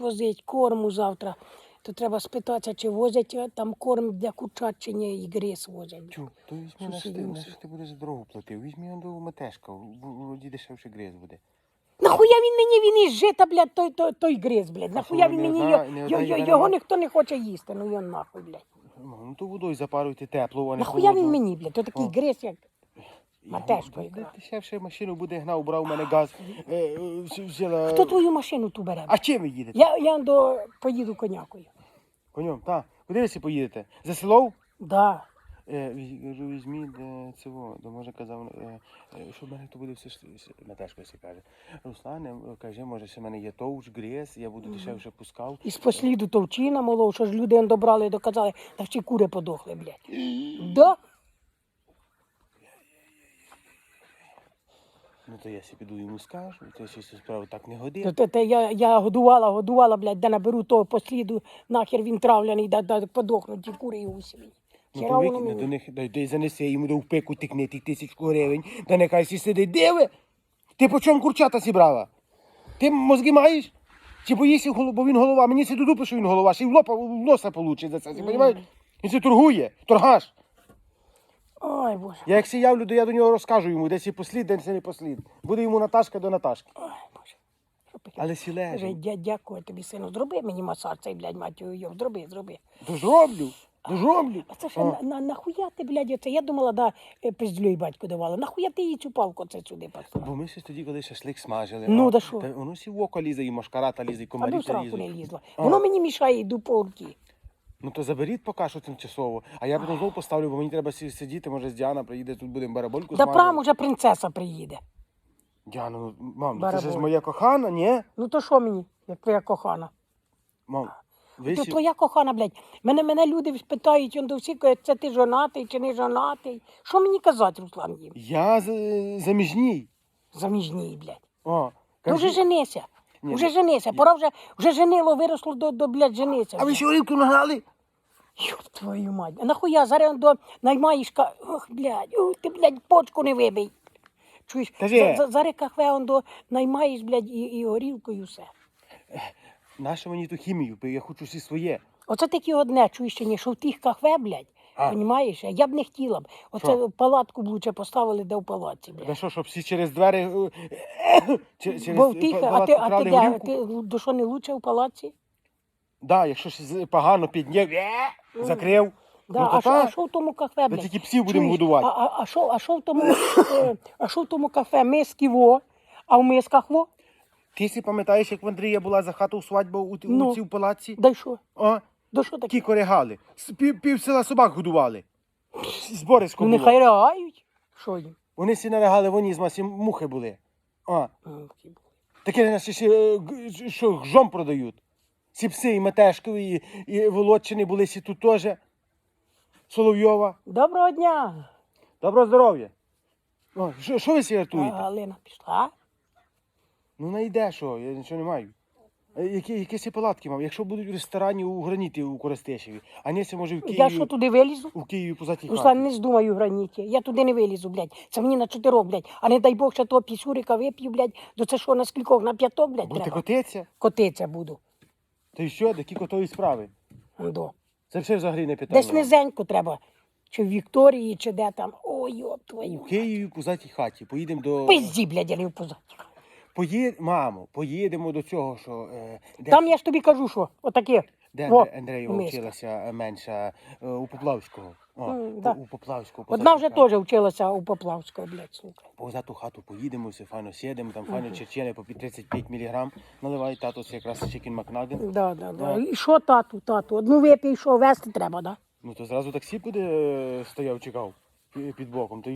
возить корму завтра, то треба спитатися, чи возять е, там корм для курчат, чи ні, і гріз возять. Чу, то візьми, на собі? що ти будеш за дорогу платив. Візьми до метешка, вроді дешевше гріз буде. Нахуя він мені він із жита, блядь, той, той, той гриз, блядь. Нахуя що, він не мені одна- його, не його, одна його, єдина його мать? ніхто не хоче їсти, ну його нахуй, блядь. Ну то водою запаруйте тепло, а не Нахуя він холодно. мені, блядь, то такий О. гриз, як Матешко якраз. «Та Дешевше машину буде гнав, брав у мене газ. е, взяла- Хто твою машину ту бере? А чим ви їдете? Я, я до поїду конякою. Конем, так. Куди ви всі поїдете? За село? Да. Е, візь- кажу, візьміть е, цього, то може казав, е, е, що в мене то буде все ж Наташка всі каже. Руслане, каже, може, ще в мене є товч, гріз, я буду дешевше пускав. Із посліду товчина молов, що ж люди добрали і доказали, та ще кури подохли, блядь. Да? Ну то я сі піду йому скажу, то ще цю справу так не То, годить. те, те, я, я годувала, годувала, блядь, де наберу того посліду, нахер він травляний, да, да, подохнуть ті кури і усі. Ну то викине до них, дай, дай занесе йому до впеку тикне тих тисячку гривень, та нехай сі сидить. Диви! Ти по чому курчата зібрала? Ти мозги маєш? Чи боїшся, бо він голова? Мені це до дупи, що він голова, ще й в лопа в носа получить за це. Ти розумієш? Він це торгує, торгаш. Ой, Боже. Я як сіявлю, то я до нього розкажу йому, де сі послід, де сі не послід. Буде йому Наташка до Наташки. Ой, Боже. Але сі Каже, дя, дякую тобі, сину. Зроби мені масаж цей, блядь, матію його. Зроби, зроби. Дожроблю, дожроблю. А це ще на, на, нахуя ти, блядь, оце? Я думала, да, е, пиздюлю і батько давала. Нахуя ти їй цю палку це сюди поставила? Бо ми щось тоді, коли шашлик смажили. Ну, а, да що? Та воно сі в око лізе, і машкарата лізе, і А комарі до та сраку не лізла. Воно мені мішає, йду по руки. Ну то заберіть поки що тимчасово, а я потім знову поставлю, бо мені треба сі- сидіти, може з Діана приїде, тут будемо барабольку Да прям уже принцеса приїде. Діана, ну, мам, ну, це ж Бараболь. моя кохана, ні? Ну то що мені, як твоя кохана? Мам, ви То сі... твоя кохана, блядь. Мене, мене люди питають, он до всіх, кажуть, це ти жонатий чи не жонатий. Що мені казати, Руслан їм? Я за- заміжній. Заміжній, блядь. О, То вже кажи- женися. Ні, Вже ну, женися. Пора вже, вже женило, виросло до, до блядь, жениться. А ви вже. ще горілку награли? Йоп твою мать. А нахуя зараз до наймаєш, ка... ох, блядь, ох, ти, блядь, почку не вибий. Чуєш, Кажи. за, за, зараз кафе он до наймаєш, блядь, і, і горілку, і все. Нащо мені ту хімію? Я хочу всі своє. Оце таке одне, чуєш, чи ні, що в тих кафе, блядь, А. Понімаєш? Я б не хотіла б. Оце Що? палатку б лучше поставили, де в палаці, блядь. Да що, щоб всі через двері... е, через Бо в тих, а ти, а крали ти де? горілку? Ти до що не лучше в палаці? Да, якщо з- погано підняв, е, закрив. Да, ну, а, що, а що в тому кафе, блядь? тільки псів будемо Чуєш? годувати. А, а, а, що, а, що в тому, е, а що в тому кафе? Миски во, а в мисках во? Ти си пам'ятаєш, як в Андрія була за хату свадьба у, ті- Ну. у цій палаці? Да й що? О, Да що таке? такі коригали. С- Пів, пів села собак годували. Зборисько Ну було. нехай реагають. Що їм? Вони всі наригали вонізма, всі мухи були. Ті були. таке наші ще, е, г- що гжом продають. Ці пси і Метешкові, і, і Володчини були сі тут теж. Соловйова. Доброго дня. Доброго здоров'я. О, що, що ви сі рятуєте? Галина пішла. Ну найде що, я нічого не маю. Е, Які, якісь я палатки мав? Якщо будуть в ресторані у граніті у Коростешеві, а не це може в Києві. Я що туди вилізу? У Києві позаті Руслан, не здумаю в граніті. Я туди не вилізу, блядь. Це мені на чотирьох, блядь. А не дай Бог, що того пісюрика вип'ю, блядь. До це що на скількох? На п'яток, блядь, ти треба. котеться, Котиця буду. Й що, такі котові справи. До. Це все взагалі не питання. Десь низенько треба. Чи в Вікторії, чи де там. Ой, йоп У. Києві в позатій хаті. Поїдемо до. Пизді, блядь, я не впоза. Поїд... Мамо, поїдемо до цього, що. Е... Де, Там я ж тобі кажу, що отаке. Де Во, Андре- Андреєва миска. вчилася е, менша е, у Поплавського. О, М, да. У Поплавського. Одна вже хаті. теж вчилася у Поплавської, блядь, сука. Позату хату поїдемо, все файно сідемо, там файно черчени по 35 мг. Наливай тато, це якраз чикен Макнаген. Да, да, да. Да. І що тату, тату? Одну випій, що вести треба, да? Ну то зразу таксі буде е, стояв, чекав пі- під боком. То